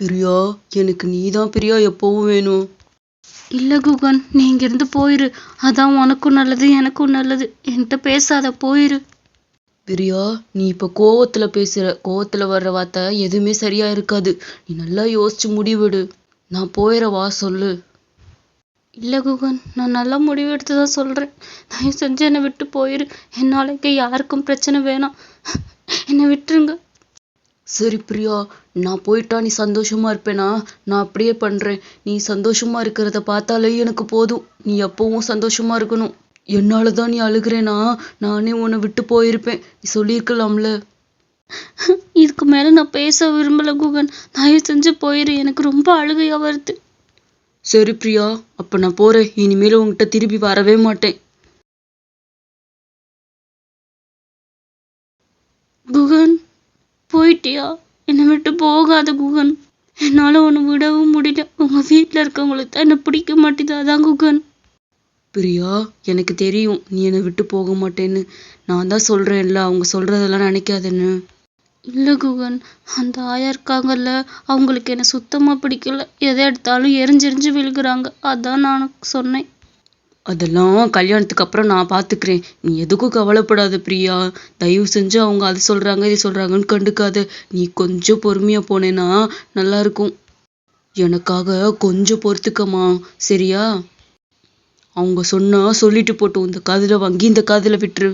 பிரியா எனக்கு நீ தான் பிரியா எப்பவும் வேணும். இல்லை குகன் நீ இங்கிருந்து போயிரு. அதான் உனக்கும் நல்லது எனக்கும் நல்லது. என்கிட்ட பேசாத போயிரு. பிரியா நீ இப்ப கோவத்துல பேசுற கோவத்துல வர்ற வார்த்தை எதுவுமே சரியா இருக்காது. நீ நல்லா யோசிச்சு முடிவெடு. நான் போயிற வா சொல்லு. இல்லை குகன் நான் நல்லா முடிவெடுத்து தான் சொல்கிறேன் தயவு செஞ்சு என்னை விட்டு போயிரு. என்னால் இங்கே யாருக்கும் பிரச்சனை வேணாம். என்னை விட்டுருங்க. சரி பிரியா நான் போயிட்டா நீ சந்தோஷமா இருப்பேனா? நான் அப்படியே பண்றேன். நீ சந்தோஷமா இருக்கிறத பார்த்தாலே எனக்கு போதும். நீ எப்பவும் சந்தோஷமா இருக்கணும். என்னால தான் நீ அழுகிறேனா? நானே உன்னை விட்டு போயிருப்பேன். நீ சொல்லியிருக்கலாம்ல. இதுக்கு மேலே நான் பேச விரும்பல குகன். தயவு செஞ்சு போயிரு. எனக்கு ரொம்ப அழுகையா வருது. சரி பிரியா அப்ப நான் போறேன். இனிமேல் உன்கிட்ட திருப்பி வரவே மாட்டேன். குகன் போயிட்டியா? என்னை விட்டு போகாத குகன். என்னால் உன்னை விடவும் முடியல. உங்கள் வீட்டில் இருக்கவங்களுக்கு தான் என்னை பிடிக்க மாட்டேது. அதான் குகன். பிரியா எனக்கு தெரியும். நீ என்னை விட்டு போக மாட்டேன்னு. நான் தான் சொல்றேன்ல. அவங்க சொல்றதெல்லாம் நினைக்காதேன்னு. இல்லை குகன். அந்த ஆயா இருக்காங்கல்ல. அவங்களுக்கு என்னை சுத்தமாக பிடிக்கல. எதை எடுத்தாலும் எரிஞ்செரிஞ்சு விழுகுறாங்க. அதான் நான் சொன்னேன். அதெல்லாம் கல்யாணத்துக்கு அப்புறம் நான் பார்த்துக்கிறேன் நீ எதுக்கும் கவலைப்படாத பிரியா. தயவு செஞ்சு அவங்க அது சொல்றாங்க இது சொல்றாங்கன்னு கண்டுக்காத. நீ கொஞ்சம் பொறுமையா போனேன்னா நல்லா இருக்கும் எனக்காக கொஞ்சம் பொறுத்துக்கம்மா சரியா? அவங்க சொன்னா சொல்லிட்டு போட்டோம் இந்த காதுல வாங்கி இந்த காதுல விட்டுரு.